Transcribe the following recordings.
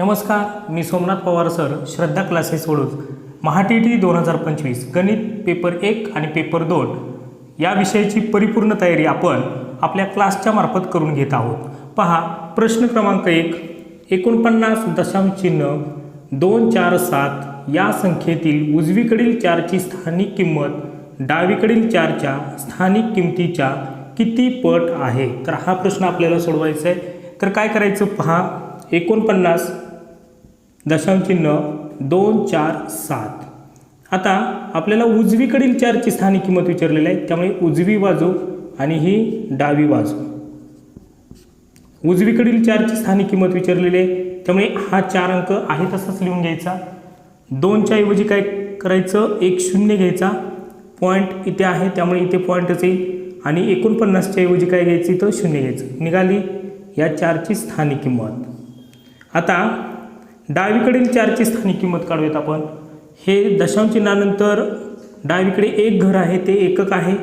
नमस्कार मी Somnath Pawar sir Shraddha classes Vaduj महाटी टी दोन हजार पंचवीस गणित पेपर एक आणि पेपर दोन या विषयाची परिपूर्ण तयारी आपण आपल्या क्लासच्या मार्फत करून घेत आहोत. पहा प्रश्न क्रमांक एक एकोणपन्नास दशांश चिन्ह दोन चार सात या संख्येतील उजवीकडील चारची स्थानिक किंमत डावीकडील चारच्या स्थानिक किमतीच्या किती पट आहे? तर हा प्रश्न आपल्याला सोडवायचा आहे. तर काय करायचं पहा एकोणपन्नास दशांशचिन्ह दोन चार सात. आता आपल्याला उजवीकडील चारची स्थानिक किंमत विचारलेली आहे. त्यामुळे उजवी बाजू आणि ही डावी बाजू. उजवीकडील चारची स्थानिक किंमत विचारलेली आहे. त्यामुळे हा चार अंक आहे तसाच लिहून घ्यायचा. दोनच्या ऐवजी काय करायचं? एक शून्य घ्यायचा. पॉईंट इथे आहे त्यामुळे इथे पॉईंटच येईल. आणि एकोणपन्नासच्या ऐवजी काय घ्यायचं? इथं शून्य घ्यायचं. निघाली या चारची स्थानिक किंमत. आता डावीकडील चारची स्थानिक किंमत काढूयात आपण. हे दशांशचिन्हानंतर डावीकडे एक घर आहे ते एकक आहे.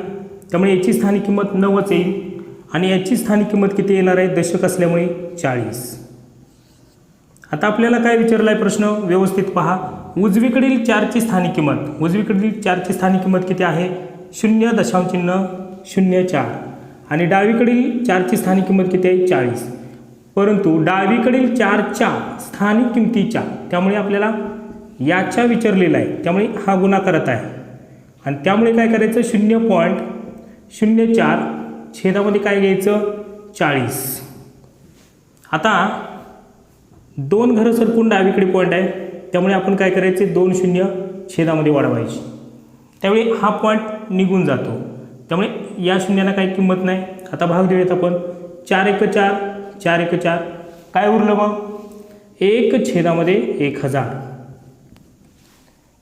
त्यामुळे याची स्थानिक किंमत नवच येईल आणि याची स्थानिक किंमत किती येणार आहे? दशक असल्यामुळे चाळीस. आता आपल्याला काय विचारला आहे प्रश्न? व्यवस्थित पहा. उजवीकडील चारची स्थानिक किंमत उजवीकडील चारची स्थानिक किंमत किती आहे? शून्य दशांशचिन्ह शून्य चार. आणि डावीकडील चारची स्थानिक किंमत किती आहे? चाळीस. परंतु डावीकडील चारच्या स्थानिक किमतीच्या त्यामुळे आपल्याला याच्या विचारलेला आहे त्यामुळे हा गुणाकारत आहे. आणि त्यामुळे काय करायचं? शून्य पॉईंट शून्य चार छेदामध्ये काय घ्यायचं? चाळीस. आता दोन घरं सरकून डावीकडे पॉईंट आहे त्यामुळे आपण काय करायचे? दोन शून्य छेदामध्ये वाढवायची. त्यावेळी हा पॉईंट निघून जातो. त्यामुळे या शून्याला काही किंमत नाही. आता भाग देऊयात आपण. चार एक चार चार एक चार. काय उरलं मग? एक छेदामध्ये एक हजार.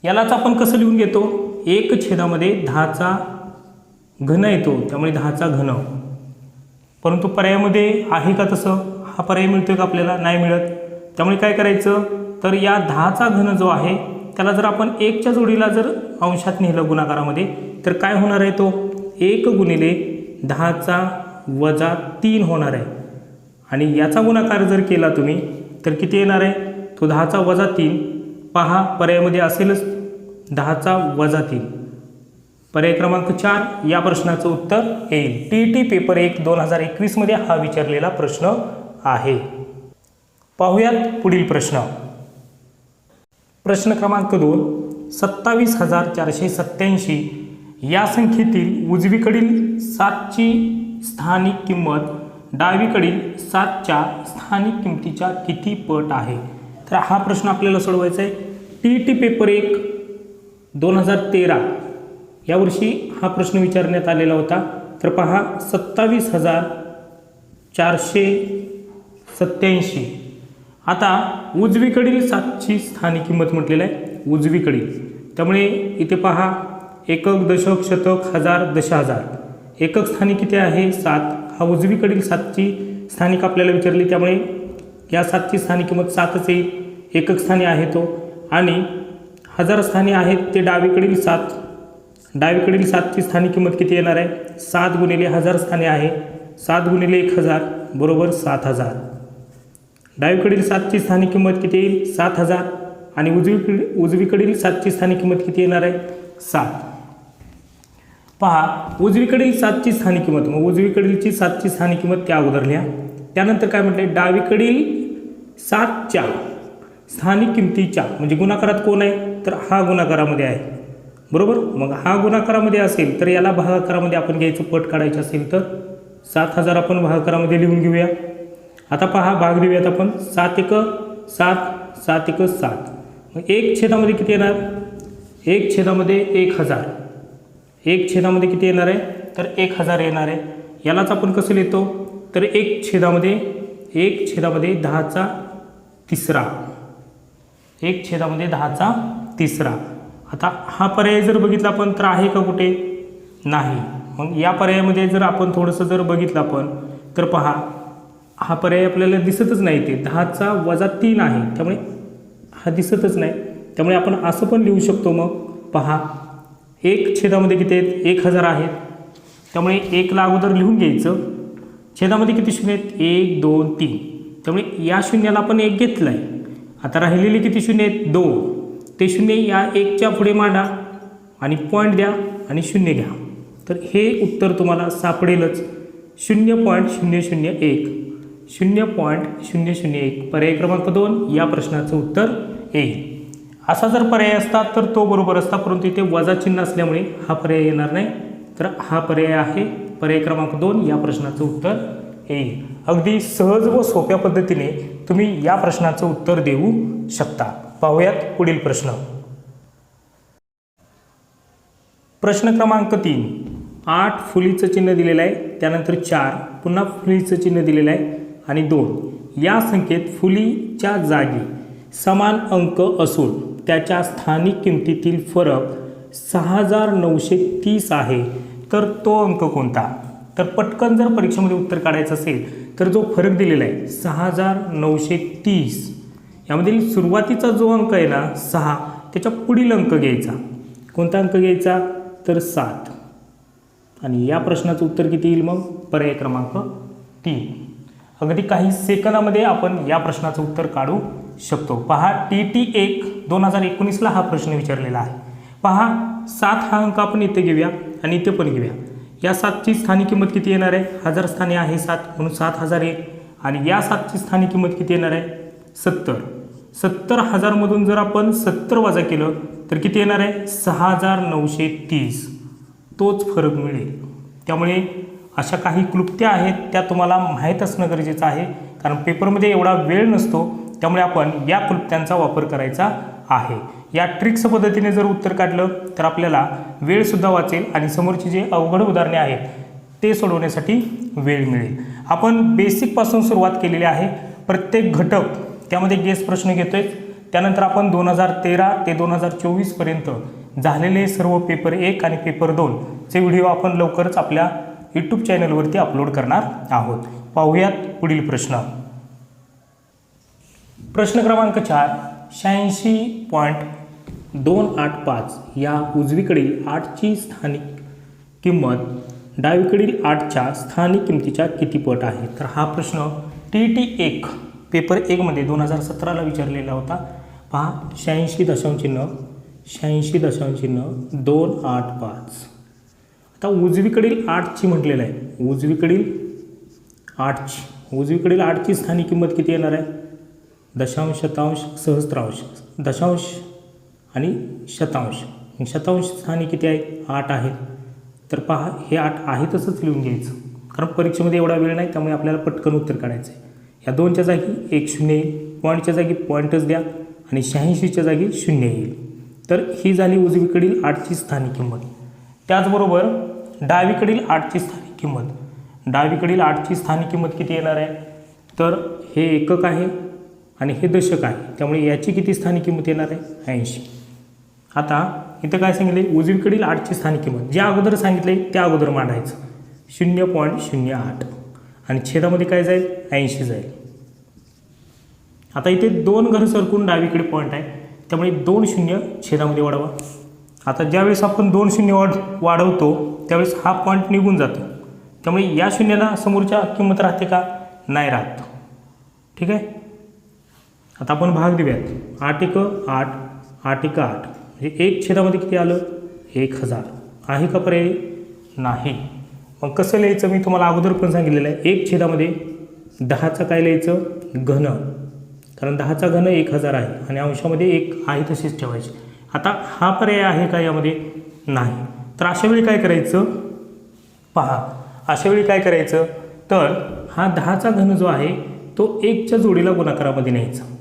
यालाच आपण कसं लिहून घेतो? एक छेदामध्ये दहाचा घन येतो त्यामुळे दहाचा घन. परंतु पर्यायामध्ये आहे का तसं? हा पर्याय मिळतो का आपल्याला? नाही मिळत. त्यामुळे काय करायचं? तर या दहाचा घन जो आहे त्याला जर आपण एकच्या जोडीला जर अंशात नेलं गुणाकारामध्ये तर काय होणार आहे तो? एक गुणिले दहाचा वजा तीन होणार आहे. आणि याचा गुणाकार जर केला तुम्ही तर किती येणार आहे? तो दहाचा वजा तीन. पहा पर्यायामध्ये असेलच. दहाचा वजा तीन. पर्याय क्रमांक चार या प्रश्नाचं उत्तर येईल टी टी पेपर एक दोन हजार एकवीसमध्ये हा विचारलेला प्रश्न आहे. पाहूयात पुढील प्रश्न. प्रश्न क्रमांक दोन सत्तावीस हजार चारशे सत्याऐंशी या संख्येतील उजवीकडील सातची स्थानिक किंमत डावीकडील सातच्या स्थानिक किमतीच्या किती पट आहे? तर हा प्रश्न आपल्याला सोडवायचा आहे. टी टी पेपर एक दोन हजार तेरा. यावर्षी हा प्रश्न विचारण्यात आलेला होता. तर पहा सत्तावीस हजार चारशे सत्याऐंशी आता उजवीकडील सातची स्थानिक किंमत म्हटलेलं आहे. उजवीकडील. त्यामुळे इथे पहा एकक दशक शतक हजार दश हजार एकक स्थानिक किती आहे? सात. हा उजवीकडील सातची स्थानिक आपल्याला विचारली त्यामुळे या सातची स्थानिक किंमत सातच येईल एकक स्थानी आहे तो. आणि हजार स्थानी आहेत ते डावीकडील सात. डावीकडील सातची स्थानिक किंमत किती येणार आहे? सात गुणिले हजार स्थाने आहे. सात गुणिले एक हजार बरोबर सात हजार. डावीकडील सातची स्थानिक किंमत किती येईल? सात हजार. आणि उजवीकडे उजवीकडील सातची स्थानिक किंमत किती येणार आहे? सात. पहा उजवीकडील सातची स्थानिक किंमत मग उजवीकडीलची सातची स्थानिक किंमत त्या अगोदर लिहा. त्यानंतर काय म्हटलं डावीकडील सातच्या स्थानिक किमतीच्या म्हणजे गुणाकारात कोण आहे? तर हा गुणाकारामध्ये आहे. बरोबर? मग हा गुणाकारामध्ये असेल तर याला भागाकारामध्ये आपण घ्यायचं पट काढायचं असेल तर सात हजार आपण भागाकारामध्ये लिहून घेऊया. आता पहा भाग देऊयात आपण. सात एक सात सात एक सात. मग एक छेदामध्ये किती येणार? एक छेदामध्ये एक हजार. एक छेदामध्ये किती येणार आहे? तर एक हजार येणार आहे. यालाच आपण कसं लिहितो? तर एक छेदामध्ये एक छेदामध्ये दहाचा तिसरा. एक छेदामध्ये दहाचा तिसरा. आता हा पर्याय जर बघितला आपण तर आहे का कुठे? नाही. मग या पर्यायामध्ये जर आपण थोडंसं जर बघितलं आपण तर पहा हा पर्याय आपल्याला दिसतच नाही ते. दहाचा वजा तीन आहे. त्यामुळे हा दिसतच नाही. त्यामुळे आपण असं पण लिहू शकतो मग. पहा एक छेदामध्ये किती आहेत? एक हजार आहेत. त्यामुळे एकला अगोदर लिहून घ्यायचं. छेदामध्ये किती शून्य आहेत? एक दोन तीन. त्यामुळे या शून्याला आपण एक घेतला आहे आता राहिलेले किती शून्य आहेत? दोन. ते शून्य या एकच्या पुढे मांडा आणि पॉईंट द्या आणि शून्य घ्या. तर हे उत्तर तुम्हाला सापडेलच. शून्य पॉईंट शून्य शून्य एक. शून्य पॉईंट शून्य शून्य एक. पर्याय क्रमांक दोन या प्रश्नाचं उत्तर येईल असा जर पर्याय असता तर तो बरोबर असता परंतु इथे वजा चिन्ह असल्यामुळे हा पर्याय येणार नाही. तर हा पर्याय आहे पर्याय क्रमांक दोन या प्रश्नाचं उत्तर येईल अगदी सहज व सोप्या पद्धतीने तुम्ही या प्रश्नाचं उत्तर देऊ शकता. पाहूयात पुढील प्रश्न. प्रश्न क्रमांक तीन. आठ फुलीचं चिन्ह दिलेलं आहे त्यानंतर चार पुन्हा फुलीचं चिन्ह दिलेलं आहे आणि दोन. या संख्येत फुलीच्या जागी समान अंक असून त्याच्या स्थानिक किमतीतील फरक सहा हजार नऊशे तीस आहे. तर तो अंक कोणता? तर पटकन जर परीक्षेमध्ये उत्तर काढायचं असेल तर जो फरक दिलेला आहे सहा हजार नऊशे तीस. यामधील सुरुवातीचा जो अंक आहे ना सहा त्याच्या पुढील अंक घ्यायचा. कोणता अंक घ्यायचा? तर सात. आणि या प्रश्नाचं उत्तर किती येईल मग? पर्याय क्रमांक तीन. अगदी काही सेकंदामध्ये आपण या प्रश्नाचं उत्तर काढू शकतो. पहा टी टी एक दोन हजार एकोणीसला हा प्रश्न विचारलेला आहे. पहा सात हा अंक आपण इथे घेऊया आणि इथे पण घेऊया. या सातची स्थानिक किंमत किती येणार आहे? हजार स्थानी आहे सात म्हणून सात हजार एक. आणि या सातची स्थानिक किंमत किती येणार आहे? सत्तर. सत्तर हजारमधून जर आपण सत्तर वजा केलं तर किती येणार आहे? सहा हजार नऊशे तीस. तोच फरक मिळेल. त्यामुळे अशा काही क्लुप्त्या आहेत त्या तुम्हाला माहीत असणं गरजेचं आहे. कारण पेपरमध्ये एवढा वेळ नसतो त्यामुळे आपण या क्लुप्त्यांचा वापर करायचा आहे. या ट्रिक्स पद्धतीने जर उत्तर काढलं तर आपल्याला वेळसुद्धा वाचेल आणि समोरची जे अवघड उदाहरणे आहेत ते सोडवण्यासाठी वेळ मिळेल. आपण बेसिकपासून सुरुवात केलेली आहे. प्रत्येक घटक त्यामध्ये गेस प्रश्न घेतोय. त्यानंतर आपण दोन हजार तेरा ते दोन हजार चोवीसपर्यंत झालेले सर्व पेपर एक आणि पेपर दोनचे व्हिडिओ आपण लवकरच आपल्या यूट्यूब चॅनलवरती अपलोड करणार आहोत. पाहूयात पुढील प्रश्न. प्रश्न क्रमांक चार. शहाऐंशी पॉईंट दोन आठ पाच या उजवीकडील आठची स्थानिक किंमत डावीकडील आठच्या स्थानिक किमतीच्या किती पट आहे? तर हा प्रश्न टी टी एक पेपर एकमध्ये दोन हजार सतराला विचारलेला होता. पहा शहाऐंशी दशांशिन्ह शहाऐंशी दशांशिन्ह दोन आठ पाच. आता उजवीकडील आठची म्हटलेलं आहे. उजवीकडील आठची उजवीकडील आठची स्थानिक किंमत किती येणार आहे? दशांश शतांश सहस्त्रांश दशांश आणि शतांश. शतांश स्थानी किती आहे? आठ आहेत तर पहा हे आठ आहे तसंच लिहून घ्यायचं. कारण परीक्षेमध्ये एवढा वेळ नाही त्यामुळे आपल्याला पटकन उत्तर काढायचं आहे या दोनच्या जागी एक शून्य येईल. पॉईंटच्या जागी पॉईंटच द्या आणि शहाऐंशीच्या जागी शून्य येईल. तर ही झाली उजवीकडील आठची स्थानिक किंमत. त्याचबरोबर डावीकडील आठची स्थानिक किंमत. डावीकडील आठची स्थानिक किंमत किती येणार आहे? तर हे एकक आहे. आणि हे दशक आहे. त्यामुळे याची किती स्थानिक किंमत येणार आहे? ऐंशी. आता इथं काय सांगितले उजवीकडील आठची स्थानिक किंमत. जे अगोदर सांगितले त्या अगोदर मांडायचं. शून्य पॉईंट शून्य आठ. आणि छेदामध्ये काय जाईल? ऐंशी जाईल. आता इथे दोन घर सरकून डावीकडे पॉईंट आहे. त्यामुळे दोन शून्य छेदामध्ये वाढवा. आता ज्यावेळेस आपण दोन शून्य वाढ वाढवतो त्यावेळेस हा पॉईंट निघून जातो. त्यामुळे या शून्याला समोरच्या किंमत राहते का? नाही राहत. ठीक आहे? आता आपण भाग देऊयात. आठ एक आठ आठ एक आठ. म्हणजे एक छेदामध्ये किती आलं? एक हजार. आहे का पर्याय? नाही. मग कसं लिहायचं? मी तुम्हाला अगोदर पण सांगितलेलं आहे. एक छेदामध्ये दहाचं काय लिहायचं? घन. कारण दहाचा घन एक हजार आहे. आणि अंशामध्ये एक आहे तशीच ठेवायची. आता हा पर्याय आहे का यामध्ये? नाही. तर अशा वेळी काय करायचं? पहा. अशा वेळी काय करायचं? तर हा दहाचा घन जो आहे तो एकच्या जोडीला गुणाकारामध्ये न्यायचा.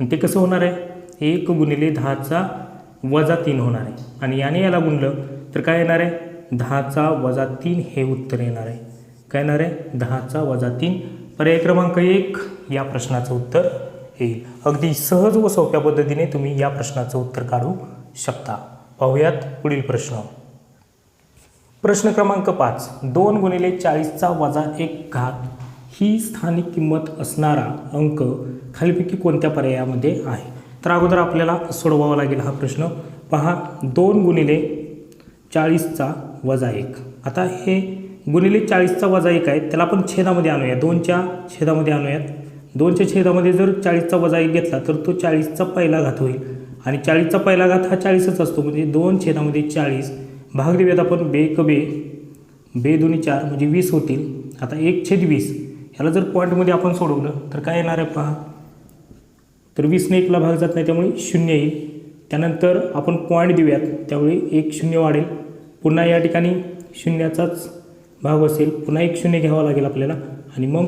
मग ते कसं होणार आहे? एक गुणिले दहाचा वजा तीन होणार आहे. आणि याने याला गुणलं तर काय येणार आहे? दहाचा वजा तीन हे उत्तर येणार आहे. काय येणार आहे? दहाचा वजा तीन. पर्याय क्रमांक एक या प्रश्नाचं उत्तर येईल. अगदी सहज व सोप्या पद्धतीने तुम्ही या प्रश्नाचं उत्तर काढू शकता. पाहूयात पुढील प्रश्न. प्रश्न क्रमांक पाच दोन गुणिले चाळीसचा वजा एक घात ही स्थानिक किंमत असणारा अंक खालीपैकी कोणत्या पर्यायामध्ये आहे? तर अगोदर आपल्याला सोडवावा लागेल हा प्रश्न. पहा दोन गुणिले चाळीसचा वजा एक. आता हे गुणिले चाळीसचा वजा एक आहे त्याला आपण छेदामध्ये आणूया दोनच्या छेदामध्ये आणूयात. दोनच्या छेदामध्ये जर चाळीसचा वजा एक घेतला तर तो चाळीसचा पहिला घात होईल. आणि चाळीसचा पहिला घात हा चाळीसच असतो म्हणजे दोन छेदामध्ये चाळीस. भाग देऊयात आपण बे क बे बे दोन्ही चार म्हणजे वीस होतील. आता एक छेद वीस. ह्याला जर पॉईंटमध्ये आपण सोडवलं तर काय येणार आहे पहा? तर वीसने एकला भाग जात नाही त्यामुळे शून्य येईल. त्यानंतर आपण पॉईंट देऊयात. त्यावेळी एक शून्य वाढेल. पुन्हा या ठिकाणी शून्याचाच भाग असेल. पुन्हा एक शून्य घ्यावा लागेल आपल्याला. आणि मग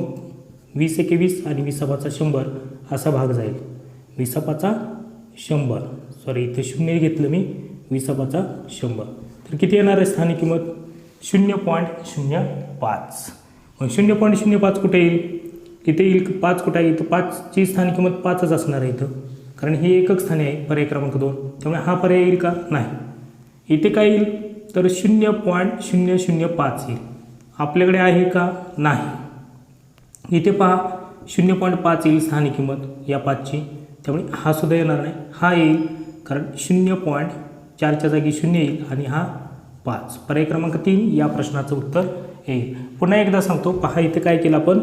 वीस एके वीस आणि विसापाचा शंभर असा भाग जाईल. विसापाचा शंभर. सॉरी इथं शून्य घेतलं मी. विसापाचा शंभर. तर किती येणार आहे स्थानिक किंमत? शून्य पॉईंट शून्य पाच. मग शून्य पॉईंट शून्य पाच कुठे येईल? इथे येईल पाच कुठं आहे? इथं पाचची स्थान किंमत पाचच असणार आहे इथं. कारण ही एकच स्थाने आहे पर्याय क्रमांक दोन. त्यामुळे हा पर्याय येईल का? नाही. इथे काय येईल? तर शून्य पॉईंट शून्य शून्य पाच येईल. आपल्याकडे आहे का? नाही. इथे पहा शून्य पॉईंट पाच येईल स्थानिक किंमत या पाचची. त्यामुळे हा सुद्धा येणार नाही. हा येईल कारण शून्य पॉईंट चारच्या जागी शून्य येईल आणि हा पाच. पर्याय क्रमांक तीन या प्रश्नाचं उत्तर येईल. पुन्हा एकदा सांगतो पहा इथे काय केलं आपण.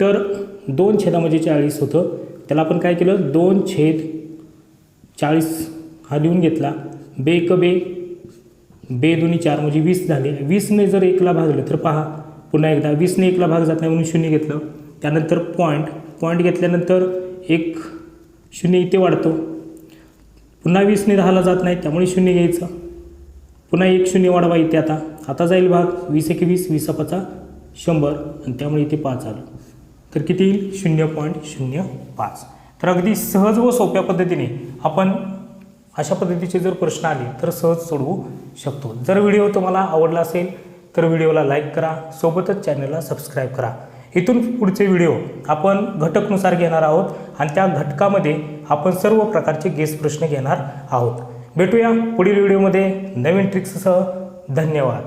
तर दोन छेदामध्ये चाळीस होतं. त्याला आपण काय केलं? दोन छेद चाळीस हा लिहून घेतला. बे क बे बे दोन्ही चार म्हणजे वीस झाले. वीसने जर एकला भागलं तर पहा पुन्हा एकदा वीसने एकला भाग जात नाही म्हणून शून्य घेतलं. त्यानंतर पॉईंट पॉईंट घेतल्यानंतर एक शून्य इथे वाढतो. पुन्हा वीसने दहाला जात नाही त्यामुळे शून्य घ्यायचं. पुन्हा एक शून्य वाढवा इथे आता. आता जाईल भाग वीस एक वीस विसापाचा शंभर आणि त्यामुळे इथे पाच आलं. तर किती येईल? शून्य पॉईंट शून्य पाच. तर अगदी सहज व सोप्या पद्धतीने आपण अशा पद्धतीचे जर प्रश्न आले तर सहज सोडवू शकतो. जर व्हिडिओ तुम्हाला आवडला असेल तर व्हिडिओला लाईक करा सोबतच चॅनलला सबस्क्राईब करा. इथून पुढचे व्हिडिओ आपण घटकनुसार घेणार आहोत आणि त्या घटकामध्ये आपण सर्व प्रकारचे गेस प्रश्न घेणार आहोत. भेटूया पुढील व्हिडिओमध्ये. नवीन ट्रिक्ससह धन्यवाद.